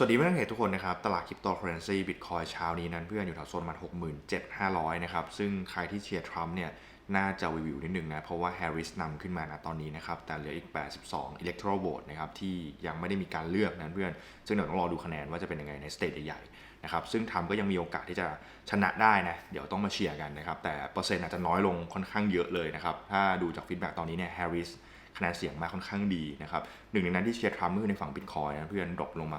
สวัสดีเพื่อนเพจทุกคนนะครับ ตลาดคริปโตเคอเรนซีบิตคอยเช้านี้นั้นเพื่อนอยู่แถวโซนมา67,500 นะครับ ซึ่งใครที่เชียร์ทรัมป์เนี่ยน่าจะวิวๆนิดนึงนะ เพราะว่าแฮร์ริสนำขึ้นมานะตอนนี้นะครับ แต่เหลืออีก 82 electoral vote นะครับ ที่ยังไม่ได้มีการเลือกนะเพื่อน ซึ่งเดี๋ยวต้องรอดูคะแนนว่าจะเป็นยังไงในสเตทใหญ่ๆนะครับ ซึ่งทรัมป์ก็ยังมีโอกาสที่จะชนะได้นะ เดี๋ยวต้องมาเชียร์กันนะครับ แต่เปอร์เซ็นต์อาจจะน้อยลงค่อนข้างเยอะเลยนะครับ ถ้าดูจากฟีดแบ็กตอนนี้เนี่ยแฮร์ริส คะแนนเสียงมาค่อนข้างดีนะครับหนึ่งในนั้นที่เชียร์ทรัมป์ก็คือในฝั่งบิตคอยนะเพื่อนดรอปลงมา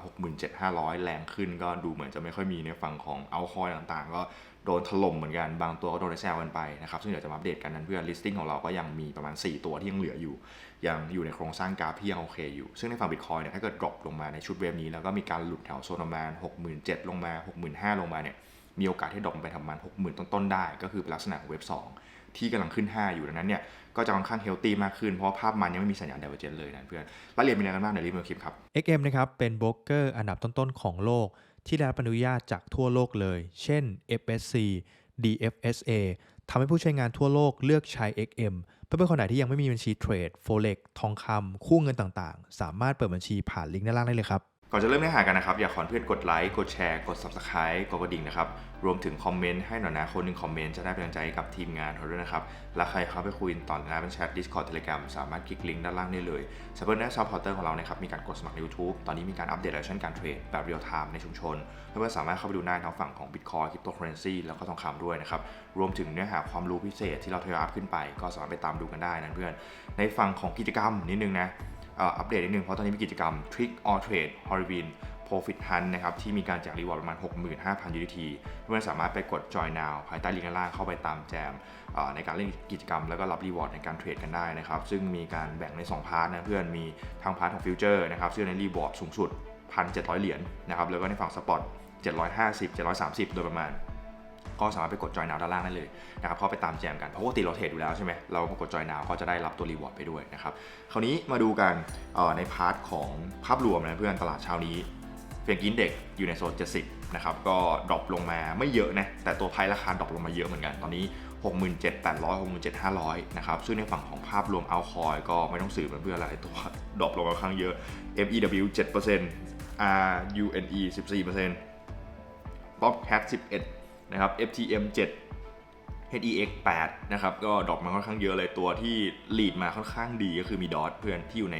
67,500 แรงขึ้น ก็ดูเหมือนจะไม่ค่อยมีในฝั่งของเอาคอยต่างๆ ก็โดนถล่มเหมือนกัน บางตัวก็โดนแซวกันไปนะครับซึ่งเดี๋ยวจะมาอัปเดตกันนั้นเพื่อน listing ของเราก็ยังมีประมาณ 4 ตัวที่ยังเหลืออยู่ ยังอยู่ในโครงสร้างกราฟที่ยังโอเคอยู่ ซึ่งในฝั่งบิตคอยเนี่ยถ้าเกิดดรอปลงมาในชุดเวฟนี้แล้วก็มีการหลุดแถวโซนประมาณ67,000ลงมา 65,000 ลงมาเนี่ยมีโอกาสที่ดรอปไปประมาณ60,000 ต้นๆได้ ก็คือเป็นลักษณะของเวฟ2 ที่กำลังขึ้น 5 อยู่ดังนั้นเนี่ยก็จะค่อนข้างเฮลตี้มากขึ้น เพราะว่าภาพมันยังไม่มีสัญญาณ d ดเวอร์เจนเลยนะเพื่อนรายละเอียดมีอะไรกันบ้างเดี๋ยวรีบมาคลิปครับ XM นะครับเป็นโบรกเกอร์อันดับต้นๆของโลก ที่ได้รับอนุญาตจากทั่วโลกเลย เช่น FSC DFSA ทำให้ผู้ใช้งานทั่วโลกเลือกใช้ XM เพื่อนๆคนไหนที่ยังไม่มีบัญชีเทรด Forex ทองคำคู่เงินต่างๆ สามารถเปิดบัญชีผ่านลิงก์ด้านล่างได้เลยครับ ก่อนจะเริ่มเนื้อหากันนะครับ อยากขอเพื่อนกดไลค์ กดแชร์ กด Subscribe กดกระดิ่งนะครับ รวมถึงคอมเมนต์ให้หน่อยนะ คนหนึ่งคอมเมนต์จะได้เป็นกำลังใจกับทีมงานเราด้วยนะครับ และใครเข้าไปคุยต่อในเป็นแชท Discord Telegram สามารถคลิกลิงก์ด้านล่างได้เลยสำหรับในซัพพอร์เตอร์ของเรานะครับ มีการกดสมัคร YouTube ตอนนี้มีการอัปเดตและชั่นการเทรดแบบเรียลไทม์ในชุมชน เพื่อนๆสามารถเข้าไปดูได้ทั้งฝั่งของ Bitcoin Cryptocurrency แล้วก็ทองคำด้วยนะครับ รวมถึงเนื้อหาความรู้พิเศษที่เราทยอยอัพขึ้นไป ก็สามารถไปตามดูกันได้นะเพื่อนในฝั่งของกิจกรรมนิดนึงนะ อัปเดตนิดนึง เพราะตอนนี้มีกิจกรรม Trick or Trade h o r i b i n Profit Hunt นะครับ ที่มีการแจกรีวอร์ดประมาณ 65,000 UDT เพื่อนสามารถไปกด Join Now ภายใต้ลิงก์ล่างเข้าไปตามแจมในการเล่นกิจกรรมแล้วก็รับรีวอร์ดในการเทรดกันได้นะครับ ซึ่งมีการแบ่งใน 2 พาร์ทนะเพื่อนมีทางพาร์ทของฟิวเจอร์นะครับซึ่งในรีวอร์ดสูงสุด 1,700 เหรียญนะครับแล้วก็ในฝั่งสปอต750 730 โดยประมาณ ก็สามารถไปกดจอยนาวด้านล่างได้เลยนะครับเข้าไปตามแจมกันเพราะปกติเราเทรดอยู่แล้วใช่ไหมเรากดจอยนาวก็จะได้รับตัวรีวอร์ดไปด้วยนะครับคราวนี้มาดูกันในพาร์ทของภาพรวมนะเพื่อนตลาดเช้านี้เฟียงกินเด็กอยู่ในโซน70นะครับก็ดรอปลงมาไม่เยอะนะแต่ตัวไพ่ราคาดรอปลงมาเยอะเหมือนกันตอนนี้67,800 67,500นะครับซึ่งในฝั่งของภาพรวมเอาคอยก็ไม่ต้องสืบเพื่อนๆอะไรตัวดรอปลงมาค่อนข้างเยอะ MEW 7% RUNE 14% Bobcat 11 นะครับ FTM 7 HEX 8นะครับก็ดอปมาค่อนข้างเยอะเลยตัวที่ lead มาค่อนข้างดีก็คือมีดอทเพื่อนที่อยู่ใน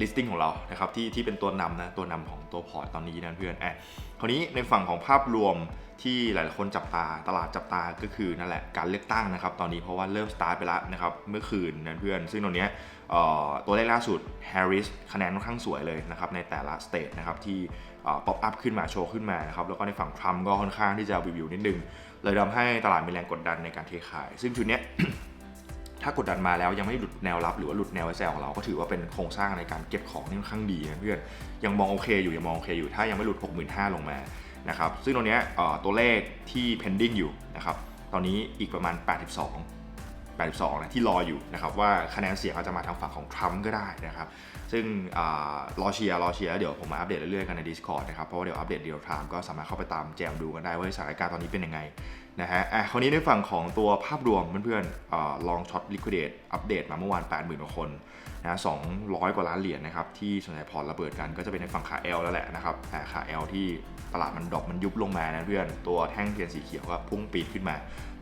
listing ของเรานะครับที่ที่เป็นตัวนำนะตัวนำของตัวพอร์ตตอนนี้นะเพื่อนอะคราวนี้ในฝั่งของภาพรวมที่หลายๆคนจับตาตลาดจับตาก็คือนั่นแหละการเลือกตั้งนะครับตอนนี้เพราะว่าเริ่มสตาร์ทไปแล้วนะครับเมื่อคืนนะเพื่อนซึ่งตรงเนี้ยตัวเลขล่าสุด Harris คะแนนค่อนข้างสวยเลยนะครับในแต่ละสเตทนะครับที่ ป๊อปอัพขึ้นมาโชว์ขึ้นมานะครับแล้วก็ในฝั่งทรัมป์ก็ค่อนข้างที่จะวิวๆนิดนึงเลยทำให้ตลาดมีแรงกดดันในการเทขาย ซึ่งชุดนี้ถ้ากดดันมาแล้วยังไม่หลุดแนวรับหรือว่าหลุดแนวไอแซของเราก็ถือว่าเป็นโครงสร้างในการเก็บของที่ค่อนข้างดีนะเพื่อนยังมองโอเคอยู่ยังมองโอเคอยู่ถ้ายังไม่หลุด 65,000 ลงมานะครับซึ่งตรงนี้ตัวเลขที่ pending อยู่นะครับตอนนี้อีกประมาณ 82 82นะที่รออยู่นะครับว่าคะแนนเสียงอาจจะมาทางฝั่งของทรัมป์ก็ได้นะครับซึ่งรอเชียร์รอเชียร์แล้วเดี๋ยวผมมาอัปเดตเรื่อยๆกันใน Discord นะครับเพราะว่าเดี๋ยวอัปเดตเดียวทามก็สามารถเข้าไปตามแจมดูกันได้ว่าสถานการณ์ตอนนี้เป็นยังไงนะฮะอะคราวนี้ในฝั่งของตัวภาพรวมเพื่อนๆลองช็อตลิควิดเดตอัปเดตมาเมื่อวาน 80,000กว่าคนนะ200 กว่าล้านเหรียญนะครับที่ส่วนใหญ่พอร์ตระเบิดกันก็จะเป็นในฝั่งขา L แล้วแหละนะครับอ่าขา L ที่ตลาดมันดรอปมันยุบลงมานะเพื่อนตัวแท่งเทียนสีเขียวก็พุ่งปีดขึ้นมา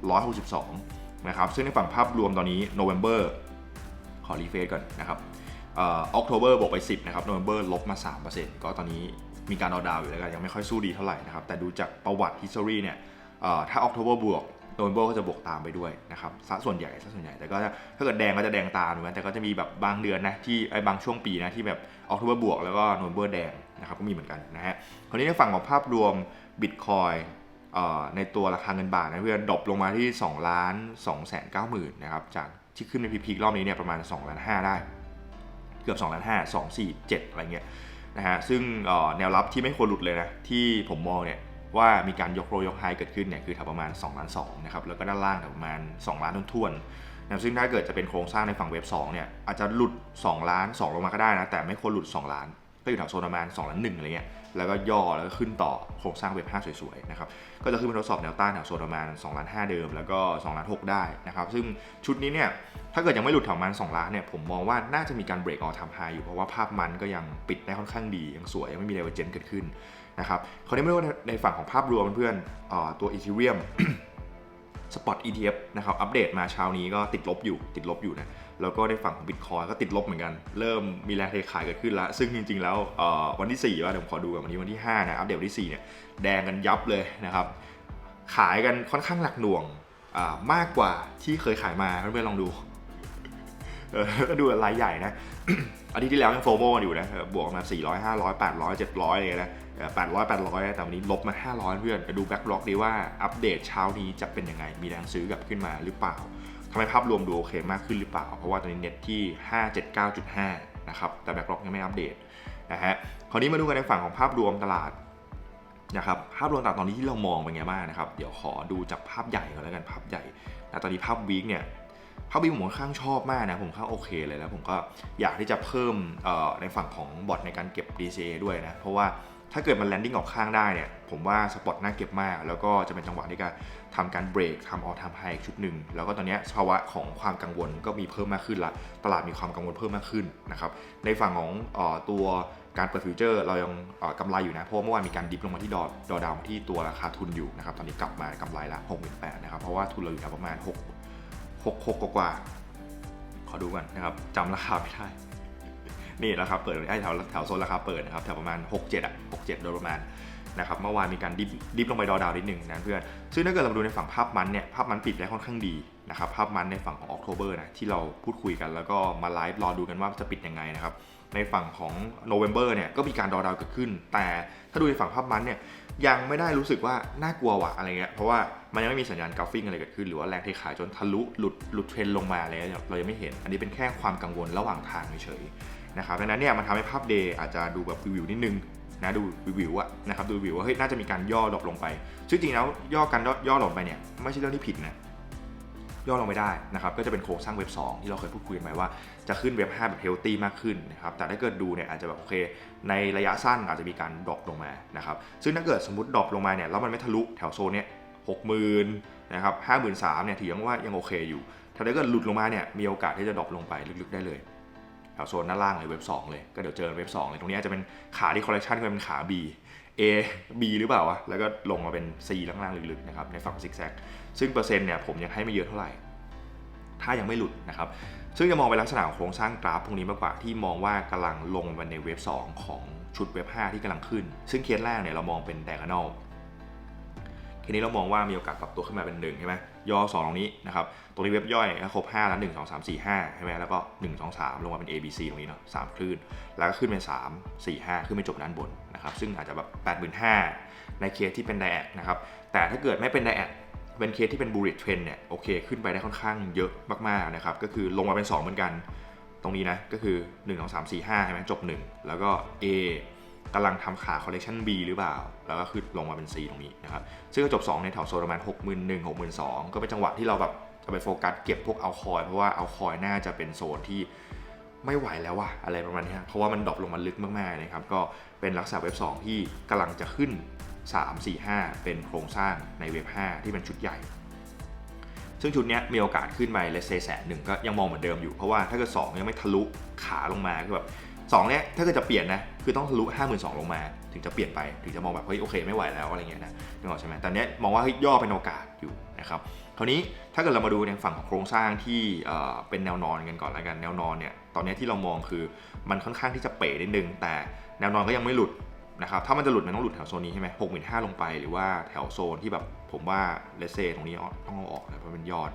162 นะครับซึ่งในฝั่งภาพรวมตอนนี้ November ขอรีเฟซก่อนนะครับเออ October บวกไป 10นะครับ November ลบมา 3%ก็ตอนนี้มีการเอาดาวอยู่แล้วกันยังไม่ค่อยสู้ดีเท่าไหร่นะครับแต่ดูจากประวัติ history เนี่ยเอ่อถ้า October บวก November ก็จะบวกตามไปด้วยนะครับซะส่วนใหญ่ซะส่วนใหญ่แต่ก็ถ้าเกิดแดงก็จะแดงตามเหมือนกันแต่ก็จะมีแบบบางเดือนนะที่ไอ้บางช่วงปีนะที่แบบ October บวกแล้วก็ November แดงนะครับก็มีเหมือนกันนะฮะคราวนี้ในฝั่งของภาพรวม Bitcoin เอ่อ ในตัวราคาเงินบาทนะเพื่อนดรอปลงมาที่ 2 ล้าน2แสน9หมื่นนะครับจากที่ขึ้นในพีคๆรอบนี้เนี่ยประมาณ2ล้าน5ได้ เกือบ2ล้าน5 2 4 7องสี่เจ็ดอะไรเงี้ยนะฮะซึ่งแนวรับที่ไม่ควรหลุดเลยนะที่ผมมองเนี่ยว่ามีการยกโรยกไฮเกิดขึ้นเนี่ยคือแถวประมาณ2ล้าน2นะครับแล้วก็ด้านล่างแถวประมาณ 2 ล้านท้วนๆนะซึ่งถ้าเกิดจะเป็นโครงสร้างในฝั่งเว็บ2เนี่ยอาจจะหลุด 2 ล้าน 2 ลงมาก็ได้นะแต่ไม่ควรหลุด 2 ล้านก็อยู่แถวโซนประมาณ2ล้าน1อะไรเงี้ยแล้วก็ย่อแล้วก็ขึ้นต่อโครงสร้างเว็บ5สวยๆนะครับก็จะขึ้นไปทดสอบแนวต้านแถวโซนประมาณ2ล้าน5เดิมแล้วก็2ล้าน6ได้นะครับซึ่งชุดนี้เนี่ยถ้าเกิดยังไม่หลุดแถวมัน2ล้านเนี่ยผมมองว่าน่าจะมีการเบรกออทำไฮอยู่เพราะว่าภาพมันก็ยังปิดได้ค่อนข้างดี ยังสวยยังไม่มีเดเวอร์เจนเกิดขึ้นนะครับคราวนี้ไม่รู้ว่าในฝั่งของภาพรวมเพื่อนๆตัวอีเทเรียม อต ETF นะครับอัปเดตมาเช้านี้ก็ติดลบอยู่ติดลบอยู่นะแล้วก็ในฝั่งของ Bitcoin ก็ติดลบเหมือนกัน เริ่มมีแรงเทขายเกิดขึ้นแล้ว ซึ่งจริงๆแล้ววันที่ 4 ว่าเดี๋ยวขอดูกันวันนี้วันที่ 5 นะ อัปเดตวันที่ 4 เนี่ย แดงกันยับเลยนะครับ ขายกันค่อนข้างหนักหน่วงมากกว่าที่เคยขายมาเพื่อนๆลองดู ก็ดูรายใหญ่นะอาทิตย์ที่แล้วยังโฟโมอยู่นะบวกมา 400 500 800 700อะไรนะเออ800 800 แต่วันนี้ลบมา 500 เพื่อนไปดูแบ็กล็อกดีว่าอัปเดตเช้านี้จะเป็นยังไง มีแรงซื้อกลับขึ้นมาหรือเปล่าทำไมภาพรวมดูโอเคมากขึ้นหรือเปล่า เพราะว่าตอนนี้เน็ตที่ 579.5 นะครับ แต่แบ็กล็อกยังไม่อัปเดตนะฮะ คราวนี้มาดูกันในฝั่งของภาพรวมตลาดนะครับภาพรวมตลาดตอนนี้ที่เรามองเป็นไงบ้างนะครับ เดี๋ยวขอดูจากภาพใหญ่ก่อนแล้วกันภาพใหญ่นะตอนนี้ภาพวีคเนี่ย ภาพวีคผมค่อนข้างชอบมากนะ ผมค่อนข้างโอเคเลยแล้วผมก็อยากที่จะเพิ่มในฝั่งของบอทในการเก็บ DCA ด้วยนะ เพราะว่าถ้าเกิดมันแลนดิ้งออกข้างได้เนี่ย ผมว่าสปอตน่าเก็บมาก แล้วก็จะเป็นจังหวะที่การทำการเบรกทำออทำไฮอีกชุดหนึ่ง แล้วก็ตอนนี้ภาวะของความกังวลก็มีเพิ่มมากขึ้นละ ตลาดมีความกังวลเพิ่มมากขึ้นนะครับ ในฝั่งของออตัวการเปิดฟิวเจอร์เรายังกำไรอยู่นะ เพราะว่าเมื่อวานมีการดิฟลงมาที่ดอดอดาวที่ตัวราคาทุนอยู่นะครับ ตอนนี้กลับมากำไรละ6 8 0 0 0นะครับ เพราะว่าทุนเราอยู่ประมาณ 6 6 6กว่าขอดูก่อนนะครับจำราคาไม่ได้ นี่ราคาเปิดไอ้แถวแถวโซนราคาเปิดนะครับแถวประมาณ 6 7อะ6 7โดยประมาณนะครับเมื่อวานมีการดิฟดิฟลงไปดอดาวนิดหนึ่งนะเพื่อนซึ่งถ้าเกิดเรามาดูในฝั่งภาพมันเนี่ยภาพมันปิดได้ค่อนข้างดี นะครับภาพมันในฝั่งของ October นะที่เราพูดคุยกันแล้วก็มาไลฟ์รอดูกันว่าจะปิดยังไงนะครับในฝั่งของ November เนี่ยก็มีการดอดาวเกิดขึ้น แต่ถ้าดูในฝั่งภาพมันเนี่ยยังไม่ได้รู้สึกว่าน่ากลัวว่ะอะไรเงี้ยเพราะว่ามันยังไม่มีสัญญาณกราฟิกอะไรเกิดขึ้น หรือว่าแรงเทขายจนทะลุหลุดหลุดเทรนลงมาอะไรเลยเรายังไม่เห็น อันนี้เป็นแค่ความกังวลระหว่างทางเฉยๆนะครับดังนั้นเนี่ยมันทำให้ภาพเดย์อาจจะดูแบบวิวนิดนึงนะดูวิวอะนะครับดูวิวว่าเฮ้ยน่าจะมีการย่อดรอปลงไปซึ่งจริงแล้วย่อการย่อลงไปเนี่ยไม่ใช่เรื่องที่ผิดนะ ย่อลงไม่ได้นะครับก็จะเป็นโครงสร้างเว็บ 2 ที่เราเคยพูดคุยกันไปว่า จะขึ้นเว็บ 5 แบบเฮลตี้มากขึ้นนะครับแต่ถ้าเกิดดูเนี่ยอาจจะแบบโอเค ในระยะสั้นอาจจะมีการดรอปลงมานะครับซึ่งถ้าเกิดสมมติดรอปลงมาเนี่ยแล้วมันไม่ทะลุแถวโซนเนี่ยหกหมื่นนะครับห้าหมื่นสามเนี่ยถือว่ายังโอเคอยู่ ถ้าเกิดหลุดลงมาเนี่ยมีโอกาสที่จะดรอปลงไปลึกๆได้เลยแถวโซนด้านล่างเลยเว็บ 2 เลยก็เดี๋ยวเจอเว็บ 2 เลยตรงนี้อาจจะเป็นขาที่คอลเลคชันก็เป็นขา B A B หรือเปล่าวะ แล้วก็ลงมาเป็น C ล่างๆลึกๆนะครับในฝั่งซิกแซก ซึ่งเปอร์เซ็นต์เนี่ยผมยังให้ไม่เยอะเท่าไหร่ ถ้ายังไม่หลุดนะครับ ซึ่งจะมองไปลักษณะของโครงสร้างกราฟพวกนี้มากกว่าที่มองว่ากำลังลงมาในเว็บ2ของชุดเว็บ5ที่กำลังขึ้น ซึ่งเคสแรกเนี่ยเรามองเป็น diagonal ทีนี้เรามองว่ามีโอกาสปรับตัวขึ้นมาเป็น1ใช่ไหมย่อ2ตรงนี้นะครับ ตรงนี้เว็บย่อยก็ครบ5แล้ว1 2 3 4 5ใช่ไหมแล้วก็ 1 2 3 ลงมาเป็น A B C ตรงนี้เนาะ3คลื่น แล้วก็ขึ้นเป็น3 4 5 ขึ้นไปจบด้านบนนะครับ ซึ่งอาจจะแบบ85,000ในเคสที่เป็นไดแอคนะครับ แต่ถ้าเกิดไม่เป็นไดแอคเป็นเคสที่เป็นบูริ t เทรนเนี่ยโอเค ขึ้นไปได้ค่อนข้างเยอะมากๆนะครับ ก็คือลงมาเป็น 2 เหมือนกัน ตรงนี้นะ ก็คือ 1 2 3 4 5ใช่ไหมจบ 1 แล้วก็ A กำลังทำขา collection B หรือเปล่า แล้วก็ขึ้นลงมาเป็น C ตรงนี้นะครับ ซึ่งก็จบ2ในแถวโซนประมาณ6 1 0 0 0 6 2 0 0ก็เป็นจังหวะที่เราแบบจะไปโฟกัสเก็บพวกเอาคอยเพราะว่าเอาคอยน่าจะเป็นโซนที่ไม่ไหวแล้วว่ะอะไรประมาณนี้เพราะว่ามันดรอปลงมาลึกมากๆนะครับ ก็เป็นลักษณะเว็บ 2 ที่กำลังจะขึ้น 3 4 5 เป็นโครงสร้างในเว็บ 5 ที่เป็นชุดใหญ่ ซึ่งชุดนี้มีโอกาสขึ้นไปเลเซแสนหนึ่งก็ยังมองเหมือนเดิมอยู่เพราะว่าถ้าเกิด2ยังไม่ทะลุขาลงมาคือแบบ สองเนี้ยถ้าเกิดจะเปลี่ยนนะคือต้องทะลุ5 2 0 0 0 ลงมา ถึงจะเปลี่ยนไปถึงจะมองแบบเฮ้ยโอเคไม่ไหวแล้วอะไรเงี้ยนะนึกออกใช่ไหมแต่เนี้ยมองว่าย่อเป็นโอกาสอยู่นะครับคราวนี้ถ้าเกิดเรามาดูในฝั่งของโครงสร้างที่เอ่อเป็นแนวนอนกันก่อนแล้วกันแนวนอนเนี่ยตอนเนี้ยที่เรามองคือมันค่อนข้างที่จะเป๋นิดนึงแต่แนวนอนก็ยังไม่หลุดนะครับถ้ามันจะหลุดมันต้องหลุดแถวโซนนี้ใช่ไหมหกหมื่นห้าลงไปหรือว่าแถวโซนที่แบบผมว่าเลเซตรงนี้ต้องเอาออกนะเพราะเป็นยอด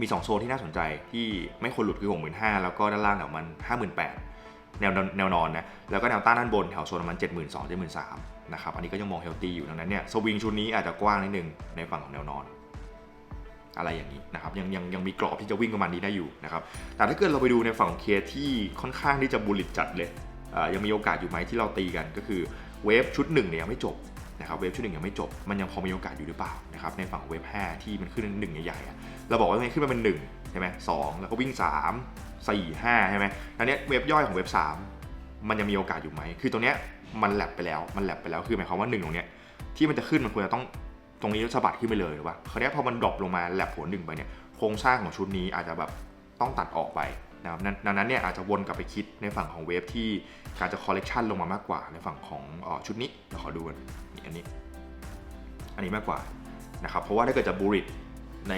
มี 2 โซนที่น่าสนใจที่ไม่ควรหลุดคือ 65,000แล้วก็ด้านล่างแถวมัน 58,000แนวแนวนอนนะแล้วก็แนวต้านด้านบนแถวโซนประมัน 72,000 7 3 0 0นะครับอันนี้ก็ยังมองเฮลตี้อยู่ดังนั้นเนี่ยสวิงชุดนี้อาจจะกว้างนิดนึงในฝั่งของแนวนอน อะไรอย่างนี้นะครับยังยังยังมีกรอบที่จะวิ่งประมาณนี้ได้อยู่นะครับแต่ถ้าเกิดเราไปดูในฝั่งของเคที่ค่อนข้างที่จะบูลลิตจัดเลยยังมีโอกาสอยู่ไหมที่เราตีกันก็คือเวฟชุดหนึ่งเนี่ยยังไม่จบ นะครับเวฟชุดหนึ่งยังไม่จบ มันยังพอมีโอกาสอยู่หรือเปล่านะครับในฝั่งเวฟ5ที่มันขึ้นหนึ่งใหญ่ๆอะเราบอกว่ามันขึ้นมาเป็น1ใช่ไหมสองแล้วก็วิ่ง3 4 5ใช่ไหมอันนี้เว็บย่อยของเว็บ3มันยังมีโอกาสอยู่ไหมคือตรงเนี้ยมันแลบไปแล้วมันแลบไปแล้วคือหมายความว่า1ตรงเนี้ยที่มันจะขึ้นมันควรจะต้องตรงนี้สะบัดขึ้นไปเลยหรือเปล่าคราวนี้พอมันดรอปลงมาแลบหัวหนึ่งไปเนี่ยโครงสร้างของชุดนี้อาจจะแบบต้องตัดออกไป นะครับนั้นดังนั้นเนี่ยอาจจะวนกลับไปคิดในฝั่งของเวฟที่การจะคอลเลกชันลงมามากกว่าในฝั่งของออชุดนี้เดี๋ยวขอดูกันอันนี้ อันนี้มากกว่านะครับเพราะว่าถ้าเกิดจะบูริตใน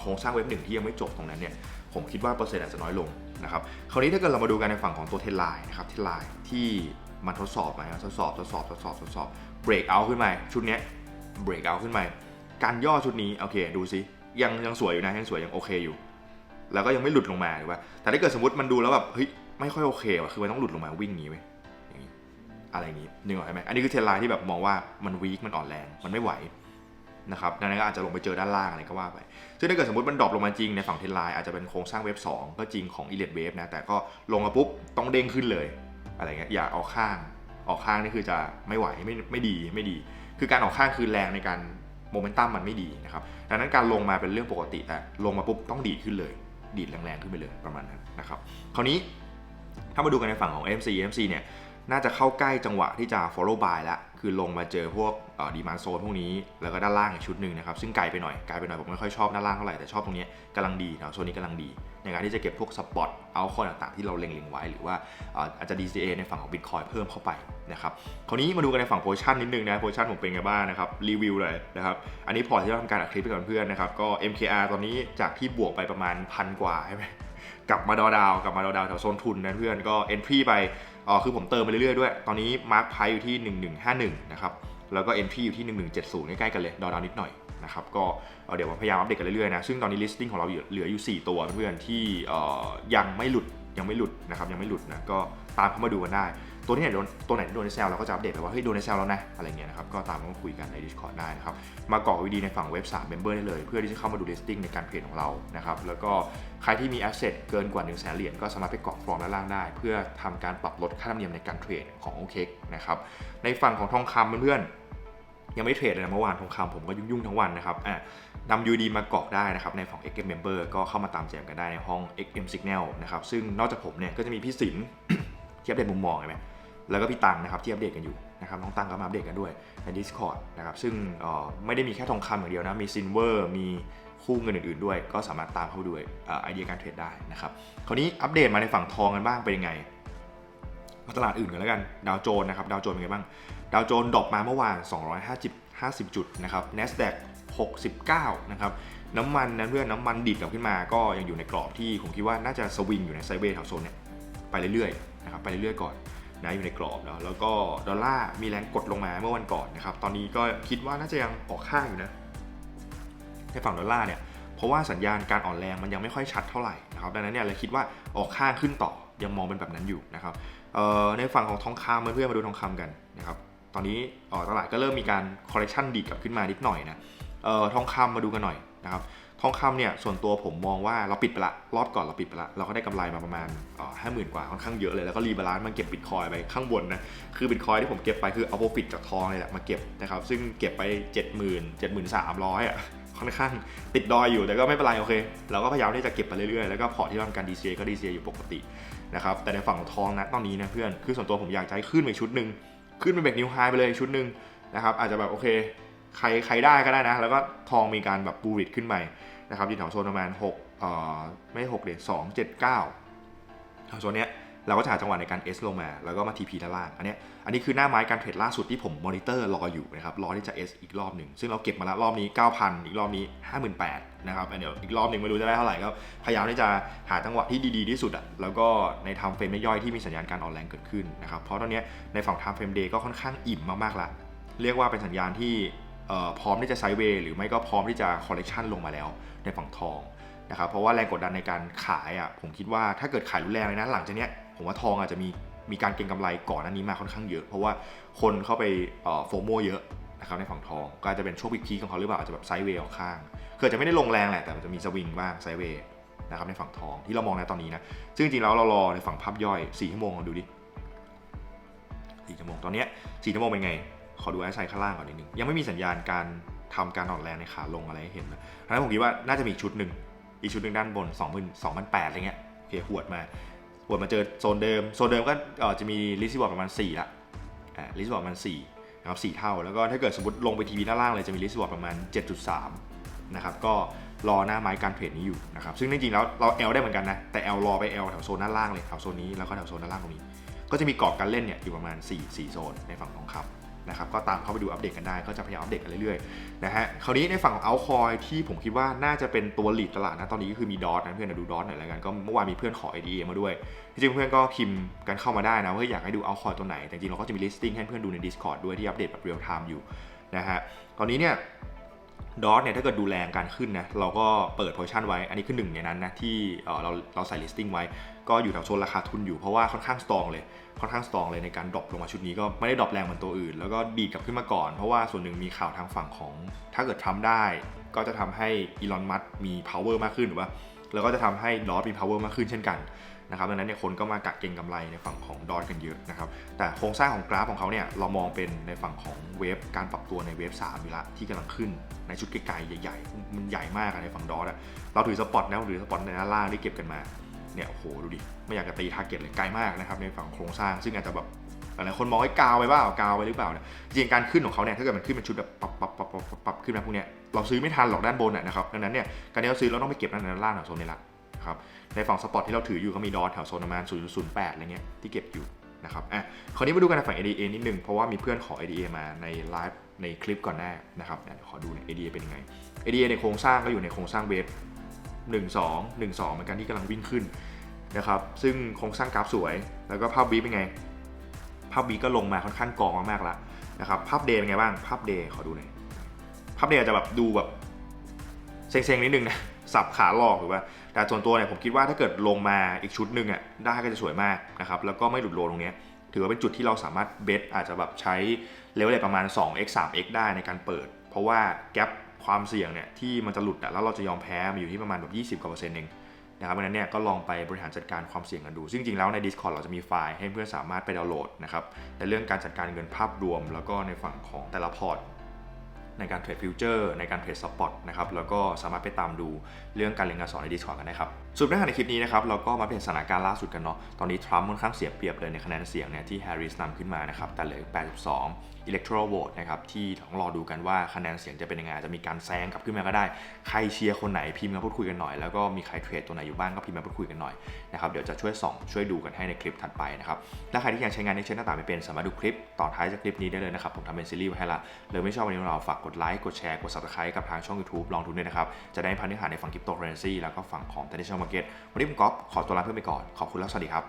โครงสร้างเว็บหนึ่งที่ยังไม่จบตรงนั้นเนี่ยผมคิดว่าเปอร์เซ็นต์อาจจะน้อยลงนะครับคราวนี้ถ้าเกิดเรามาดูกันในฝั่งของตัวเทนไลน์นะครับเทนไลน์ที่มันทดสอบมาทดสอบทดสอบทดสอบทดสอบเบรกเอาขึ้นมาชุดนี้เบรกเอาขึ้นมาการย่อชุดนี้โอเคดูซิยังยังสวยอยู่นะยังสวยยังโอเคอยู่ แล้วก็ยังไม่หลุดลงมาหรือว่า แต่ถ้าเกิดสมมติมันดูแล้วแบบเฮ้ยไม่ค่อยโอเคว่ะคือมันต้องหลุดลงมาวิ่งอย่างนี้ไหมอย่างนี้อะไรอย่างนี้นึกออกไหมอันนี้คือเทนไลน์ที่แบบมองว่ามันวีคมันอ่อนแรงมันไม่ไหวนะครับดังนั้นก็อาจจะลงไปเจอด้านล่างอะไรก็ว่าไป ซึ่งถ้าเกิดสมมติมันดรอปลงมาจริงในฝั่งเทนไลน์อาจจะเป็นโครงสร้างเว็บ2ก็จริงของ e l i t Wave นะ แต่ก็ลงมาปุ๊บต้องเด้งขึ้นเลย อะไรเงี้ย อย่าเอาข้าง ออกข้างนี่คือจะไม่ไหวไม่ไม่ดีไม่ดี คือการออกข้างคือแรงในการโมเมนตัมมันไม่ดีนะครับ ดังนั้นการลงมาเป็นเรื่องปกติแต่ลงมาปุ๊บต้องดีขึ้นเลย ดีดแรงๆขึ้นไปเลยประมาณนั้นนะครับคราวนี้ถ้ามาดูกันในฝั่งของ MC MC เนี่ยน่าจะเข้าใกล้จังหวะที่จะ follow by แล้ว คือลงมาเจอพวกดีมานโซนพวกนี้ แล้วก็ด้านล่างอีกชุดหนึ่งนะครับ ซึ่งไกลไปหน่อย ไกลไปหน่อยผมไม่ค่อยชอบด้านล่างเท่าไหร่ แต่ชอบตรงนี้กำลังดีนะโซนนี้กำลังดี ในการที่จะเก็บพวกสปอตเอาคอยต่างๆ ที่เราเล็งๆไว้ หรือว่าอาจจะ DCA ในฝั่งของ Bitcoin เพิ่มเข้าไปนะครับ คราวนี้มาดูกันในฝั่งโพชั่นนิดนึงนะ โพชั่นผมเป็นไงบ้างนะครับ รีวิวเลยนะครับ อันนี้พอร์ตที่เราทำการอัดคลิปไปกับเพื่อนนะครับ ก็ MKR ตอนนี้จากที่บวกไปประมาณพันกว่าใช่ไหมกลับมาดอดาวกลับมาดอดาวแถวโซนทุนนะเพื่อนก็ entry ไป อ๋อคือผมเติมไปเรื่อยๆด้วย ตอนนี้มาร์คไพอยู่ที่ 1151 นะครับ แล้วก็ entry อยู่ที่ 1170 ใกล้ๆกันเลยดอดาวนิดหน่อยนะครับ ก็เอ่อเดี๋ยวผมพยายามอัปเดตกันเรื่อยๆนะ ซึ่งตอนนี้ listing ของเราเหลืออยู่ 4 ตัวเพื่อนๆที่อ่อยังไม่หลุดยังไม่หลุดนะครับยังไม่หลุดนะก็ตามเข้ามาดูกันได้ ตัวที่ไหนโดนตัวไหนโดนในเซลเราก็จะอัปเดตไปว่าเฮ้ยโดนในเซลแล้วนะอะไรเงี้ยนะครับก็ตามมาคุยกันใน Discord ได้นะครับมากรอวิดีในฝั่งเว็บ3 Member ได้เลย เพื่อที่จะเข้ามาดู listing ในการเทรดของเรานะครับแล้วก็ใครที่มี asset เกินกว่า1 0 0 0 0แสนเหรียญก็สามารถไปกรอกฟอร์มด้านล่างได้ เพื่อทำการปรับลดค่าธรรมเนียมในการเทรดของ o k นะครับในฝั่งของทองคำเพื่อนๆยังไม่เทรดเลยนะเมื่อวานทองคำผมก็ยุ่งๆทั้งวันนะครับอะนำ UD มากรอกได้นะครับในฝั่ง XM Member ก็เข้ามาตามแจมกันได้ในห้อง XM Signal นะครับซึ่งนอกจากผมเนี่ยก็จะมีพี่สินที่อัปเดตมุมมองเห็นไหม แล้วก็พี่ตังนะครับที่อัปเดตกันอยู่นะครับน้องตังก็มาอัปเดตกันด้วยใน Discord นะครับซึ่งไม่ได้มีแค่ทองคำอย่างเดียวนะมีซินเวอร์มีคู่เงินอื่นๆด้วย ก็สามารถตามเข้าดูเอ่อไอเดียการเทรดได้นะครับคราวนี้อัปเดตมาในฝั่งทองกันบ้างเป็นยังไงมาตลาดอื่นกันแล้วกันดาวโจนนะครับดาวโจนเป็นไงบ้างดาวโจนดรอปมาเมื่อวาน 250 50 จุดนะครับ NASDAQ 69 นะครับน้ำมันนะเพื่อนน้ำมันดิบกลับขึ้นมาก็ยังอยู่ในกรอบที่ผมคิดว่าน่าจะสวิงอยู่ในไซเวย์แถวโซนเนี่ยไปเรื่อยๆนะครับไปเรื่อยๆก่อน นะอยู่ในกรอบเนาะแล้วก็ดอลลาร์มีแรงกดลงมาเมื่อวันก่อนนะครับ ตอนนี้ก็คิดว่าน่าจะยังออกข้างอยู่นะในฝั่งดอลลาร์เนี่ยเพราะว่าสัญญาณการอ่อนแรงมันยังไม่ค่อยชัดเท่าไหร่นะครับดังนั้นเนี่ยเลยคิดว่าออกข้างขึ้นต่อยังมองเป็นแบบนั้นอยู่นะครับในฝั่งของทองคำเพื่อนๆมาดูทองคำกันนะครับตอนนี้ตลาดก็เริ่มมีการคอร์เรคชันดีดกลับขึ้นมานิดหน่อยนะออทองคำมาดูกันหน่อยนะครับ ทองคำเนี่ยส่วนตัวผมมองว่าเราปิดไปละ รอบก่อนเราปิดไปละ เราก็ได้กำไรมาประมาณห้าหมื่นกว่าค่อนข้างเยอะเลย แล้วก็รีบาลานซ์มาเก็บบิตคอยไปข้างบนนะ คือบิตคอยที่ผมเก็บไปคือเอาโปรฟิตจากทองเลยแหละมาเก็บนะครับ ซึ่งเก็บไป 7 0 0 0 0 7 3 0 0อะค่อนข้างติดดอยอยู่แต่ก็ไม่เป็นไรโอเค เราก็พยายามที่จะเก็บไปเรื่อยๆ แล้วก็พอที่ทำการ DCA ก็ DCA อยู่ปกตินะครับแต่ในฝั่งของทองนะตอนนี้นะเพื่อนคือส่วนตัวผมอยากจะให้ขึ้นไปชุดหนึ่งขึ้นไปเบรกนิวไฮไปเลยชุดหนึ่งนะครับอาจจะแบบโอเค ใครใครได้ก็ได้นะ แล้วก็ทองมีการแบบบูริตขึ้นไปนะครับอยู่แถวโซนประมาณ6เอ่อไม่6เดี๋ยว2 7 9แถวโซนเนี้ยเราก็จะหาจังหวะในการ S ลงมา แล้วก็มา TP ด้านล่าง อันเนี้ยอันนี้คือหน้าไม้การเทรดล่าสุดที่ผมมอนิเตอร์รออยู่นะครับ รอที่จะ S อีกรอบหนึ่ง ซึ่งเราเก็บมาแล้วรอบนี้ 9,000 อีกรอบนี้ 58,000นะครับอันเดี๋ยวอีกรอบหนึ่งไม่รู้จะได้เท่าไหร่ก็พยายามที่จะหาจังหวะที่ดี ๆ ที่สุดอะ แล้วก็ในทำเฟรมย่อยที่มีสัญญาณการอ่อนแรงเกิดขึ้นนะครับ เพราะตอนเนี้ยในฝั่ง time frame day ก็ค่อนข้างอิ่มมากๆละเรียกว่าเป็นสัญญาณที่ พร้อมที่จะไซด์เวย์หรือไม่ก็พร้อมที่จะคอลเล t ชันลงมาแล้วในฝั่งทองนะครับเพราะว่าแรงกดดันในการขายอะผมคิดว่าถ้าเกิดขายรุนแรงเลยนะหลังจากนี้ผมว่าทองอาจจะมีมีการเก็งกำไรก่อนอันนี้มาค่อนข้างเยอะ เพราะว่าคนเข้าไปโฟโมเยอะนะครับในฝั่งทองก็อาจจะเป็นช่วงพีคของเขาหรือเปล่าอาจจะแบบไซด์เวย์ออกข้างคืออจะไม่ได้ลงแรงแหละแต่มันจะมีสวิงบ้างไซด์เวย์นะครับในฝั่งทองที่เรามองในตอนนี้นะซึ่งจริงๆแล้วเรารอในฝั่งภาพย่อย4ชั่วโมงดูดิ4ชั่วโมงตอนนี้4ชั่วโมงเป็นไง ขอดูไอซ์ไซข้างล่างก่อนนิดนึง ยังไม่มีสัญญาณการทำการอ่อนแรงในขาลงอะไรให้เห็นนะเพราะฉะนั้นผมคิดว่าน่าจะมีชุดหนึ่ง อีกชุดหนึ่งด้านบน 2 0 0 0 2,800อะไรเงี้ยโอเคหวดมาหวดมาเจอโซนเดิม โซนเดิมก็จะมีลิสต์บอร์ดประมาณ4ละอ่าลิสต์บอร์ดประมาณ4นะครับ4เท่า แล้วก็ถ้าเกิดสมมติลงไปทีวีด้านล่างเลยจะมีลิสต์บอร์ดประมาณ 7.3 นะครับ ก็รอหน้าไม้การเทรดนี้อยู่นะครับ ซึ่งจริงๆแล้วเรา L ได้เหมือนกันนะ แต่ L รอไป L แถวโซนด้านล่างเลย แถวโซนนี้ แล้วก็แถวโซนด้านล่างตรงนี้ ก็จะมีกรอบการเล่นเนี่ยอยู่ประมาณ 4 4 โซนในฝั่งของครับ นะครับก็ตามเข้าไปดูอัปเดตกันได้ก็จะพยายามอัปเดตกันเรื่อยๆนะฮะคราวนี้ในฝั่งของเอาคอยที่ผมคิดว่าน่าจะเป็นตัวหลีดตลาดนะตอนนี้ก็คือมีดอทนะเพื่อนดูดอทหน่อยแล้วกันก็เมื่อวานมีเพื่อนขอ IDA มาด้วยจริงเพื่อนก็พิมพ์กันเข้ามาได้นะว่าอยากให้ดูเอาคอยตัวไหนแต่จริงเราก็จะมี listing ให้เพื่อนดูใน Discord ด้วยที่อัปเดตแบบ real time อยู่นะฮะตอนนี้เนี่ย ดอทเนี่ยถ้าเกิดดูแรงการขึ้นนะเราก็เปิดโพซิชันไว้ อันนี้คือหนึ่งในนั้นนะที่เราเราใส่ listing ไว้ ก็อยู่แถวโซนราคาทุนอยู่เพราะว่าค่อนข้างสตองเลยค่อนข้างสตองเลยในการดรอปลงมาชุดนี้ก็ไม่ได้ดรอปแรงเหมือนตัวอื่น แล้วก็ดีดกลับขึ้นมาก่อน เพราะว่าส่วนหนึ่งมีข่าวทางฝั่งของ ถ้าเกิดทำได้ ก็จะทำให้อีลอนมัสมี power มากขึ้นหรือว่าแล้วก็จะทำให้ดอทมี power มากขึ้นเช่นกัน นะครับดังนั้นเนี่ยคนก็มากักเก็งกำไรในฝั่งของดอทกันเยอะนะครับแต่โครงสร้างของกราฟของเขาเนี่ยเรามองเป็นในฝั่งของเวฟการปรับตัวในเวฟ3อยู่ละที่กำลังขึ้นในชุดไกลๆใหญ่ๆ มันใหญ่มากในฝั่งดอทอะเราถือสปอตนะเราถือสปอตในด้านล่างที่เก็บกันมาเนี่ยโอ้โหดูดิไม่อยากจะตีทาร์เก็ตเลยไกลมากนะครับในฝั่งโครงสร้างซึ่งอาจจะแบบหลายคนมองให้กาวไปเปล่ากาวไปหรือเปล่าเนี่ยจริงการขึ้นของเขาเนี่ยถ้าเกิดมันขึ้นเป็นชุดแบบปับปับปับปับปับปับขึ้นมาพวกเนี้ยเราซื้อไม่ทันหรอกด้านบนอะนะครับดังนั้นเนี่ยการที่เราซื้อเราต้องไปเก็บด้านล่างแถวโซนนี้ละ นะครับในฝั่งสปอตที่เราถืออยู่ก็มีดอทแถวโซนประมาณ 0.08อะไรเงี้ยที่เก็บอยู่นะครับอะคราวนี้มาดูกันในฝั่ง ADA นิดนึง เพราะว่ามีเพื่อนขอ ADA มาในไลฟ์ในคลิปก่อนหน้านะครับเดี๋ยวขอดูใน ADA เป็นยังไง ADA ในโครงสร้างก็อยู่ในโครงสร้างเวฟ1 2 1 2เหมือนกันที่กำลังวิ่งขึ้นนะครับซึ่งโครงสร้างกราฟสวย แล้วก็ภาพวีเป็นไง ภาพวีก็ลงมาค่อนข้างกองมากๆแล้วนะครับภาพเดย์เป็นไงบ้างภาพเดย์ขอดูหน่อยภาพเดย์จะแบบดูแบบเซ็งๆนิดนึงนะ สับขาหลอกหรือว่า แต่ส่วนตัวเนี่ยผมคิดว่าถ้าเกิดลงมาอีกชุดหนึ่งอะได้ก็จะสวยมากนะครับแล้วก็ไม่หลุดโลตรงเนี้ยถือว่าเป็นจุดที่เราสามารถเบสอาจจะแบบใช้เลเวลประมาณ 2x 3x ได้ในการเปิด เพราะว่าแกลบความเสี่ยงเนี่ยที่มันจะหลุดแล้วเราจะยอมแพ้มันอยู่ที่ประมาณแบบ20กว่าเปอร์เซ็นต์เองนะครับเพราะนั้นเนี่ยก็ลองไปบริหารจัดการความเสี่ยงกันดู ซึ่งจริงๆแล้วใน Discord เราจะมีไฟล์ให้เพื่อนสามารถไปดาวน์โหลดนะครับในเรื่องการจัดการเงินภาพรวม แล้วก็ในฝั่งของแต่ละพอร์ต ในการเทรดฟิวเจอร์ในการเทรดสปอตนะครับแล้วก็สามารถไปตามดูเรื่องการเรียนการสอนใน Discord กันได้ครับ สรุปเนื้อหาในคลิปนี้นะครับเราก็มาเป็นสถานการณ์ล่าสุดกันเนาะตอนนี้ทรัมป์ค่อนข้างเสียเปรียบเลยในคะแนนเสียงเนี่ยที่แฮร์ริสนำขึ้นมานะครับแต่เหลือ 82 electoral vote นะครับที่ต้องรอดูกันว่าคะแนนเสียงจะเป็นยังไงจะมีการแซงกลับขึ้นมาก็ได้ ใครเชียร์คนไหนพิมพ์มาพูดคุยกันหน่อยแล้วก็มีใครเทรดตัวไหนอยู่บ้างก็พิมพ์มาพูดคุยกันหน่อยนะครับเดี๋ยวจะช่วยส่องช่วยดูกันให้ในคลิปถัดไปนะครับถ้าใครที่ยังใช้งานในเชนหน้าต่างไม่เป็นสามารถดูคลิปต่อท้ายจากคลิปนี้ได้เลยนะครับผมทำเป็นซีรีส์ไว้ให้ละหรือไม่ชอบวันนี้เราฝากกดไลค์กดแชร์กด subscribe กับทางช่อง YouTube ลองดูด้วยนะครับจะได้พันเนื้อหาในฝั่งคริปโตเคอเรนซีแล้วก็ฝั่งของ traditional เกตวันนี้ผมก๊อฟขอตัวลาเพื่อนไปก่อน ขอบคุณแล้วสวัสดีครับ